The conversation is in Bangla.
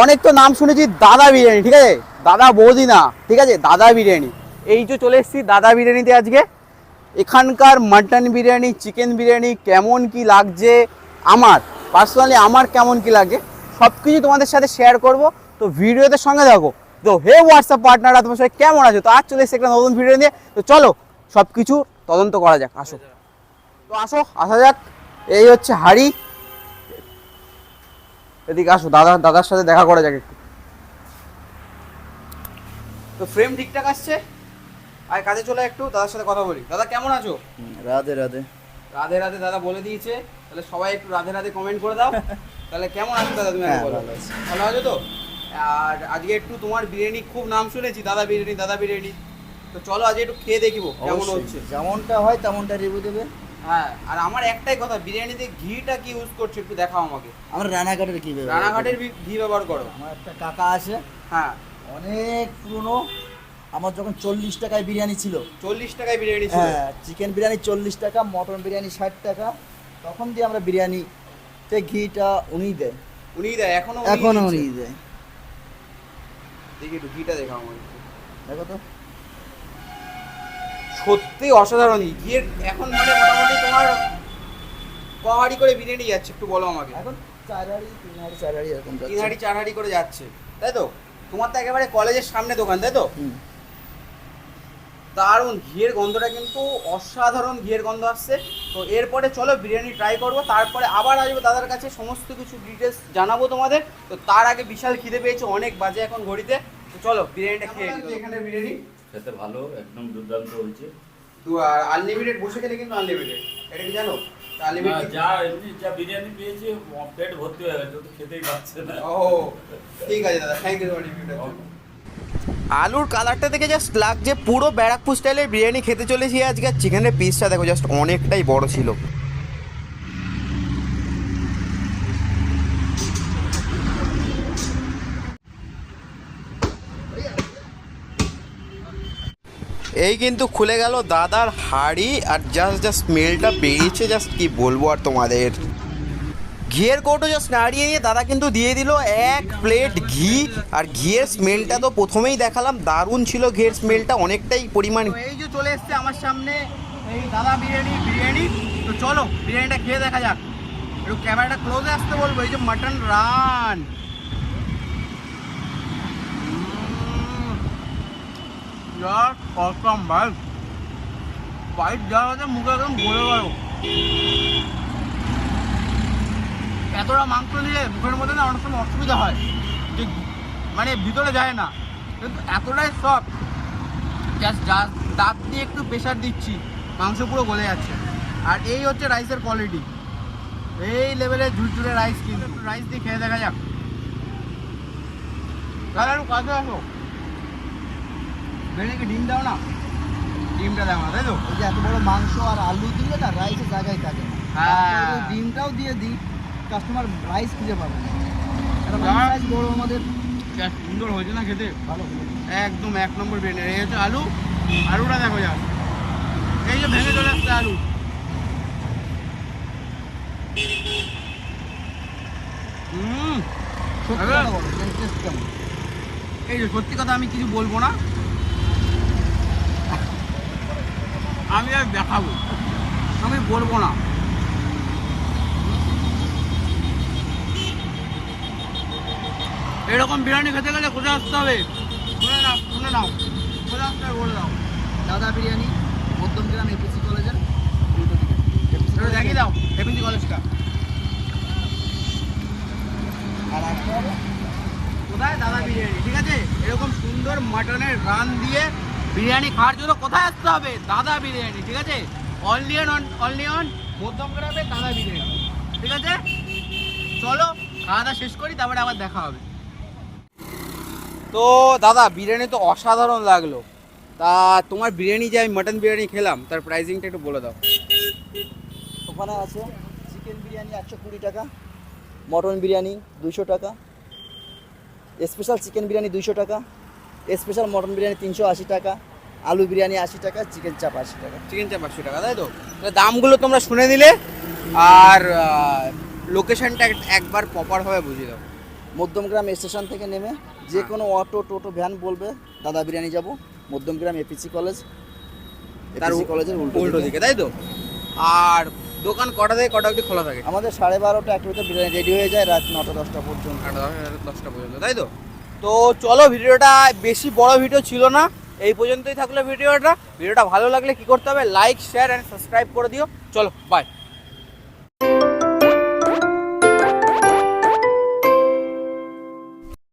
অনেক তো নাম শুনেছি, দাদা বিরিয়ানি, ঠিক আছে? দাদা বৌদি না, ঠিক আছে? দাদা বিরিয়ানি। এই যে চলে এসেছি দাদা বিরিয়ানিতে আজকে। এখানকার মাটন বিরিয়ানি, চিকেন বিরিয়ানি কেমন কি লাগছে আমার? পার্সোনালি আমার কেমন কি লাগে সব কিছু তোমাদের সাথে শেয়ার করব। তো ভিডিওতে সঙ্গে থাকো। তো হে হোয়াটসঅ্যাপ পার্টনাররা তোমার সাথে কেমন আছো? তো আজ চলে এসেছি একটা নতুন ভিডিও নিয়ে। তো চলো সব কিছু তদন্ত করা যাক। আসো। তো আসো, আসা যাক। এই হচ্ছে হাড়ি। এদিকে আসো দাদা দাদার সাথে দেখা করা যাক একটু। তো ফ্রেম ঠিকঠাক আসছে? আর কাজে চলে একটু দাদার সাথে কথা বলি। দাদা কেমন আছো? রাধে রাধে। রাধে রাধে দাদা বলে দিয়েছে। তাহলে সবাই একটু রাধে রাধে কমেন্ট করে দাও। তাহলে কেমন আছো দাদা তুমি হ্যাঁ, বলো। ভালো আছি। ভালো আছো তো? আর আজকে একটু তোমার বিরিয়ানি খুব নাম শুনেছি দাদা বিরিয়ানি দাদা বিরিয়ানি। তো চলো আজকে একটু খেয়ে দেখিবো কেমন হচ্ছে। যেমনটা হয় তেমনটা রিভিউ দেবে। হ্যাঁ আর আমার একটাই কথা বিরিয়ানিতে ঘিটা কি ইউজ করছ একটু দেখাও আমাকে। আমরা রানাঘাটের কি ব্যবহার রানাঘাটের ঘি ব্যবহার করো। আমার একটা কাকা আছে হ্যাঁ। অনেক পুরনো আমার যখন চল্লিশ টাকায় বিরিয়ানি ছিল। চল্লিশ টাকায় বিরিয়ানি ছিল। হ্যাঁ চিকেন বিরিয়ানি চল্লিশ টাকা মটন বিরিয়ানি ষাট টাকা তখন দিয়ে আমরা বিরিয়ানি তে ঘিটা উনি দেয়। উনি দেয় এখনও এখনও উনি দেয়। দেখি একটু ঘিটা দেখাও আমাকে। দেখো তো। সত্যি অসাধারণ। ঘিয়ের এখন মানে মোটামুটি তোমার কহাড়ি করে বিরিয়ানি যাচ্ছে একটু বলো আমাকে। এখন চার হাড়ি তিন হাড়ি চার হাড়ি এরকম তিন যাচ্ছে। হাঁড়ি চার হাঁড়ি করে যাচ্ছে। তাই তো? তোমার তো একেবারে কলেজের সামনে দোকান তাই তো? দারুণ ঘিয়ের গন্ধটা কিন্তু অসাধারণ ঘিয়ের গন্ধ আসছে। তো এরপরে চলো বিরিয়ানি ট্রাই করব তারপরে আবার আসব দাদার কাছে সমস্ত কিছু ডিটেলস জানাব তোমাদের। তো তার আগে বিশাল খিদে পেয়েছে অনেক বাজে এখন ঘড়িতে। তো চলো বিরিয়ানিটা খেয়ে নিই। এখানে বিরিয়ানি? খেতে ভালো একদম দুর্দান্ত হয়েছে। তো আনলিমিটেড বসে খেলে কিন্তু আনলিমিটেড এটা কি জানো? না, আনলিমিটেড যা এমনি যা বিরিয়ানি পেয়েছি পেট ভর্তি হয়ে গেছে ও তো খেতেই পাচ্ছে না। ও ঠিক আছে দাদা থ্যাংক ইউ আলুর কালারটা দেখে জাস্ট লাগছে পুরো ব্যারাকপুর স্টাইলের বিরিয়ানি খেতে চলেছি আজকে। আর চিকেনের পিসটা দেখো জাস্ট অনেকটাই বড় ছিল। এই কিন্তু খুলে গেল দাদার হাড়ি আর জাস্ট জাস্ট স্মেলটা বেরিয়েছে জাস্ট কি বলব আর তোমাদের। ঘিয়ের কৌটো জাস্ট নাড়িয়ে নিয়ে দাদা কিন্তু দিয়ে দিল এক প্লেট ঘি। আর ঘিয়ের স্মেলটা তো প্রথমেই দেখালাম, দারুণ ছিল ঘিয়ের স্মেলটা অনেকটাই পরিমাণ এই যে চলে এসছে আমার সামনে এই দাদা বিরিয়ানি বিরিয়ানি। তো চলো, বিরিয়ানিটা খেয়ে দেখা যাক। একটু ক্যামেরাটা ক্লোজে আসতে বলব, এই যে মাটন রান বাইট যাওয়া মুখে একদম এতটা মাংস নিয়ে মুখের মধ্যে না অনেক সময় অসুবিধা হয়। যে মানে ভিতরে যায় না। কিন্তু এতটাই সফট দাঁত দিয়ে একটু প্রেশার দিচ্ছি, মাংস পুরো গলে যাচ্ছে। আর এই হচ্ছে রাইসের কোয়ালিটি এই লেভেলের ঝুরঝুরে রাইস কিন্তু। রাইস দিয়ে খেয়ে দেখা যাক। দাদা কাছে আসো। বেরিয়ে ডিম দাও না। ডিমটা দাও না তাই তো? এই যে এত বড় মাংস আর আলু দিলে না রাইসের জায়গায় থাকে। হ্যাঁ। ডিমটাও দিয়ে দিই কাস্টমার রাইস খুঁজে পাবে না। রাইস বড় আমাদের। সুন্দর হয়েছে না খেতে? ভালো একদম এক নম্বর বিরিয়ানি এই হচ্ছে আলু। আলুটা দেখো যাও এই যে ভেঙে চলে আসছে আলু? এই যে সত্যি কথা আমি কিছু বলব না। আমি আর দেখাবো। আমি বলব না। এরকম বিরিয়ানি খেতে গেলে কোথায় আসতে হবে। শুনে নাও শুনে নাও। কোথায় আসতে হবে বলে দাও। দাদা বিরিয়ানি মধ্যমগ্রাম এপিসি কলেজের দেখিয়ে দাও। এপিসি কলেজটা। কোথায়? দাদা বিরিয়ানি। ঠিক আছে? এরকম সুন্দর মাটনের রান দিয়ে বিরিয়ানি খাওয়ার জন্য কোথায় আসতে হবে? দাদা বিরিয়ানি ঠিক আছে? অনলি অন অনলি অন মধ্যমগ্রামে দাদা বিরিয়ানি। ঠিক আছে? চলো খাওয়া দাওয়া শেষ করি তারপরে আবার দেখা হবে। তো দাদা বিরিয়ানি তো অসাধারণ লাগল। তা তোমার বিরিয়ানি যে আমি মাটন বিরিয়ানি খেলাম তার প্রাইসিংটা একটু বলে দাও। ওখানে আছে চিকেন বিরিয়ানি একশো কুড়ি টাকা মটন বিরিয়ানি দুশো টাকা স্পেশাল চিকেন বিরিয়ানি দুশো টাকা স্পেশাল মটন বিরিয়ানি তিনশো আশি টাকা আলু বিরিয়ানি আশি টাকা চিকেন চাপ আশি টাকা। চিকেন চাপ আশি টাকা তাই তো? দামগুলো তোমরা শুনে নিলে আর লোকেশনটা একবার প্রপারভাবে বুঝিয়ে দাও। মধ্যমগ্রাম স্টেশন থেকে নেমে যে হ্যাঁ। কোনো অটো টোটো ভ্যান বলবে দাদা বিরিয়ানি যাব। মধ্যমগ্রাম এপিসি কলেজ এপিসি কলেজের উল্টো দিকে। তাই তো? আর দোকান কটা থেকে কটা অবধি খোলা থাকে? আমাদের সাড়ে বারোটা একটা বিরিয়ানি রেডি হয়ে যায় রাত নটা দশটা পর্যন্ত। দশটা পর্যন্ত তাই তো? তো চলো ভিডিওটা বেশি বড় ভিডিও ছিল না, এই পর্যন্তই থাকল ভিডিওটা। ভিডিওটা ভালো লাগলে কি করতে হবে? লাইক শেয়ার অ্যান্ড সাবস্ক্রাইব করে দিও। চলো বাই